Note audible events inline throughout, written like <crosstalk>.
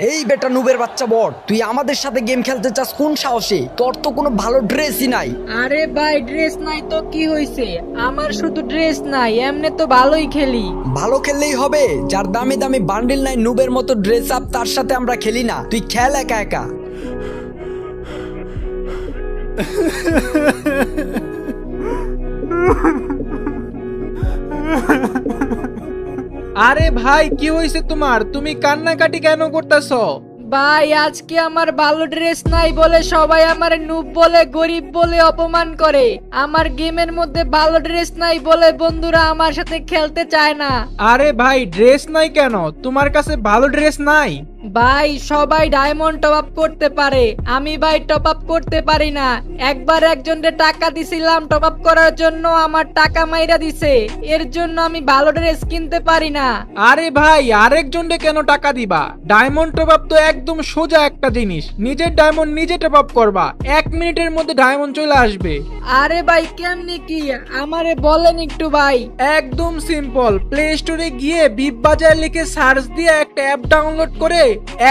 এই বেটা নুবের বাচ্চা বট তুই আমাদের সাথে গেম খেলতে চাস? কোন সাহসে? তোর তো কোনো ভালো ড্রেসই নাই। আরে ভাই ড্রেস নাই তো কি হইছে? আমার শুধু ড্রেস নাই এমনি তো ভালোই খেলি। ভালো খেললেই হবে যার দামি দামি বান্ডিল নাই নুবের মতো ড্রেস আপ তার সাথে আমরা খেলি না। তুই খেল একা একা। <laughs> আরে ভাই কি হয়েছে তোমার? তুমি কান্নাকাটি কেন করতেছ? ভাই আজকে আমার ভালো ড্রেস নাই বলে সবাই আমার নুব বলে গরিব বলে অপমান করে। আমার গেমের মধ্যে ভালো ড্রেস নাই বলে বন্ধুরা আমার সাথে খেলতে চায় না। আরে ভাই ড্রেস নাই কেন? তোমার কাছে ভালো ড্রেস নাই? ভাই সবাই ডায়মন্ড টপ আপ করতে পারে। আমি ভাই টপ আপ করতে পারি না। একবার একজনকে টাকা দিছিলাম টপ আপ করার জন্য আমার টাকা মাইরা দিছে। এর জন্য আমি ভালো ড্রেস কিনতে পারি না। আরে ভাই আরেকজনকে কেন টাকা দিবা? ডায়মন্ড টপ আপ তো একদম সোজা একটা জিনিস। নিজের ডায়মন্ড নিজে টপ আপ করবা। এক মিনিটের মধ্যে ডায়মন্ড চলে আসবে। আরে ভাই কেমনি কি? আমারে বলেন একটু ভাই। একদম সিম্পল প্লে স্টোরে গিয়ে বিপ বাজার লিখে সার্চ দিয়ে একটা অ্যাপ ডাউনলোড করে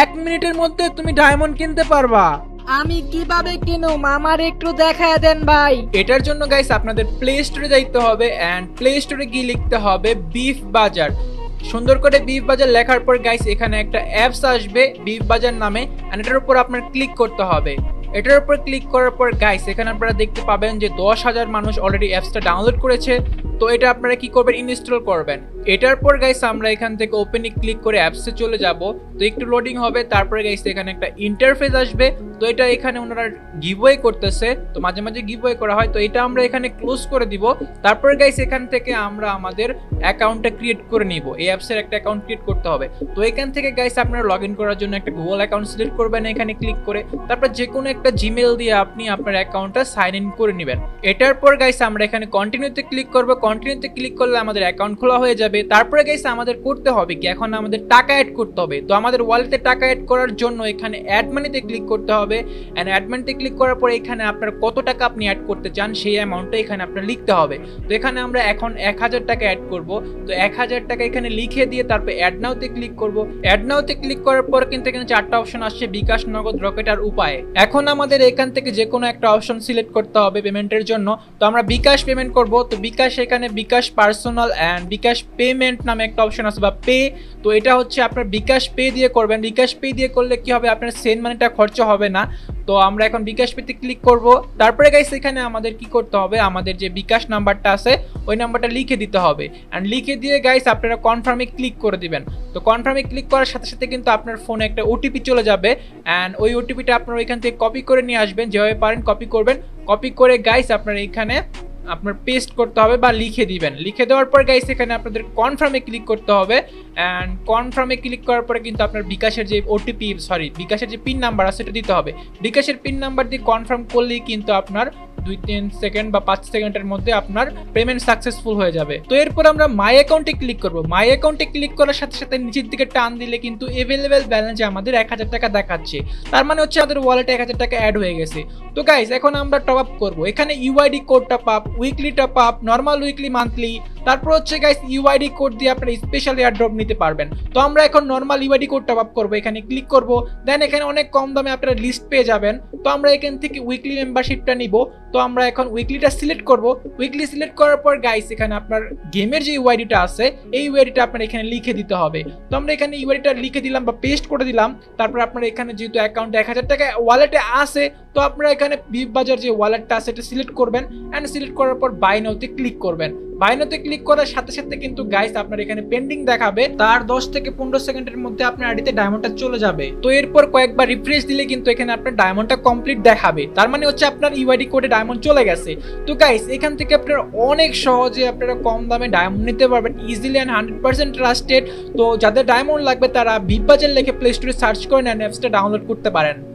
এক মিনিটের মধ্যে তুমি ডায়মন্ড কিনতে পারবা। আমি কীভাবে কিনুম? আমার একটু দেখায় দেন ভাই। এটার জন্য গাইস আপনাদের প্লে স্টোরে যাইতে হবে অ্যান্ড প্লে স্টোরে গিয়ে লিখতে হবে বিফ বাজার সুন্দর করে বিফ বাজার লেখার পর গাইস এখানে একটা অ্যাপস আসবে বিফ বাজার নামে অ্যান্ড এটার উপর আপনার ক্লিক করতে হবে। এটার উপর ক্লিক করার পর গাইস এখানে আপনারা দেখতে পাবেন যে দশ হাজার মানুষ অলরেডি অ্যাপসটা ডাউনলোড করেছে। তো এটা আপনারা কি করবেন? ইনস্টল করবেন। এটার পর গাইস আমরা এখান থেকে ওপেনে ক্লিক করে অ্যাপসে চলে যাব। তো একটু লোডিং হবে, তারপরে গাইস এখানে একটা ইন্টারফেস আসবে। তো এটা এখানে ওনারা গিভওয়ে করতেছে। তো মাঝে মাঝে গিভওয়ে করা হয়। তো এটা আমরা এখানে ক্লোজ করে দিব। তারপরে গাইস এখান থেকে আমরা আমাদের অ্যাকাউন্টটা ক্রিয়েট করে নিব। এই অ্যাপসের একটা অ্যাকাউন্ট ক্রিয়েট করতে হবে। তো এখান থেকে গাইস আপনারা লগ ইন করার জন্য একটা গুগল অ্যাকাউন্ট সিলেক্ট করবেন এখানে ক্লিক করে। তারপর যে কোনো একটা জিমেল দিয়ে আপনি আপনার অ্যাকাউন্টটা সাইন ইন করে নেবেন। এটার পর গাইস আমরা এখানে কন্টিনিউতে ক্লিক করব। কন্টিনিউতে ক্লিক করলে আমাদের অ্যাকাউন্ট খোলা হয়ে যাবে। তারপরে গাইস আমাদের করতে হবে কি? এখন আমাদের টাকা অ্যাড করতে হবে। তো আমাদের ওয়ালেটে টাকা অ্যাড করার জন্য এখানে অ্যাড মানিতে ক্লিক করতে হবে। অ্যান্ড অ্যাড মানিতে ক্লিক করার পরে এখানে আপনার কত টাকা আপনি অ্যাড করতে চান, সেই অ্যামাউন্টটা এখানে আপনার লিখতে হবে। তো এখানে আমরা এখন এক হাজার টাকা অ্যাড করব। তো এক হাজার টাকা এখানে লিখে দিয়ে তারপর অ্যাড নাওতে ক্লিক করব। অ্যাড নাওতে ক্লিক করার পর কিন্তু এখানে চারটা অপশন আসছে, বিকাশ, নগদ রকেট আর উপায়। এখন আমাদের এখান থেকে যে কোনো একটা অপশন সিলেক্ট করতে হবে পেমেন্টের জন্য। তো আমরা বিকাশ পেমেন্ট করব। তো বিকাশ এখানে bKash personal and bKash payment নামে একটা অপশন আছে বা পে। তো এটা হচ্ছে আপনার বিকাশ পে দিয়ে করবেন। বিকাশ পে দিয়ে করলে কি হবে? আপনার সেন্ড মানিটা খরচ হবে না। তো আমরা এখন বিকাশ পেতে ক্লিক করব। তারপরে গাইস এখানে আমাদের কি করতে হবে? আমাদের যে বিকাশ নাম্বারটা আছে, ওই নাম্বারটা লিখে দিতে হবে। অ্যান্ড লিখে দিয়ে গাইস আপনারা কনফার্মে ক্লিক করে দিবেন। তো কনফার্মে ক্লিক করার সাথে সাথে কিন্তু আপনার ফোনে একটা ওটিপি চলে যাবে। অ্যান্ড ওই ওটিপিটা আপনারা ওইখান থেকে কপি করে নিয়ে আসবেন। যেভাবে পারেন কপি করবেন। কপি করে গাইস আপনার এইখানে আপনার পেস্ট করতে হবে বা লিখে দিবেন। লিখে দেওয়ার পর গাইস এখানে আপনাদের কনফার্মে ক্লিক করতে হবে। অ্যান্ড কনফার্মে ক্লিক করার পরে কিন্তু আপনার বিকাশের যে ওটিপি সরি বিকাশের যে পিন নাম্বার আছে, সেটা দিতে হবে। বিকাশের পিন নাম্বার দিয়ে কনফার্ম করলেই কিন্তু আপনার দুই তিন সেকেন্ড বা পাঁচ সেকেন্ডের মধ্যে আপনার পেমেন্ট সাকসেসফুল হয়ে যাবে। তো এরপর আমরা মাই অ্যাকাউন্টে ক্লিক করব। মাই অ্যাকাউন্টে ক্লিক করার সাথে সাথে নিচের দিকে টান দিলে কিন্তু এভেলেবেল ব্যালেন্সে আমাদের এক হাজার টাকা দেখাচ্ছে। তার মানে হচ্ছে আমাদের ওয়ালেটে এক হাজার টাকা অ্যাড হয়ে গেছে। তো গাইজ এখন আমরা টপ আপ করব। এখানে UID code top up weekly top up normal weekly monthly তারপর হচ্ছে গাইস ইউআইডি কোড দিয়ে আপনারা স্পেশাল এয়ারড্রপ নিতে পারবেন। তো আমরা এখন normal UID code top up করব, এখানে ক্লিক করব। দেন এখানে অনেক কম দামে আপনারা লিস্ট পেয়ে যাবেন। তো আমরা এখান থেকে উইকলি মেম্বারশিপটা নিব। তো আমরা এখন উইকলিটা সিলেক্ট করব। উইকলি সিলেক্ট করার পর গাইস এখানে আপনার গেমের যে ইউআইডিটা আছে, এই ইউআইডিটা আপনার এখানে লিখে দিতে হবে। তো আমরা এখানে ইউআইডিটা লিখে দিলাম বা পেস্ট করে দিলাম। তারপর আপনার এখানে যেহেতু অ্যাকাউন্টে এক হাজার টাকা ওয়ালেটে আছে, তো আপনারা এখানে বিগ বাজার যে ওয়ালেটটা আছে, এটা সিলেক্ট করবেন। অ্যান্ড সিলেক্ট করার পর বাই নাওতে ক্লিক করবেন। বাইনোতে ক্লিক করার সাথে সাথে কিন্তু গাইস আপনার এখানে পেন্ডিং দেখাবে। তার 10 থেকে পনেরো সেকেন্ডের মধ্যে আপনার আইডিতে ডায়মন্ডটা চলে যাবে। তো এরপর কয়েকবার রিফ্রেশ দিলে কিন্তু এখানে আপনার ডায়মন্ডটা কমপ্লিট দেখাবে। তার মানে হচ্ছে আপনার ইউআইডি কোডে ডায়মন্ড চলে গেছে। তো গাইস এখান থেকে আপনারা অনেক সহজে আপনারা কম দামে ডায়মন্ড নিতে পারবেন easily and hundred percent trusted তো যাদের ডায়মন্ড লাগবে তারা বিগ বাজার লেখে প্লে স্টোরে সার্চ করেন নেন অ্যাপসটা ডাউনলোড করতে পারেন।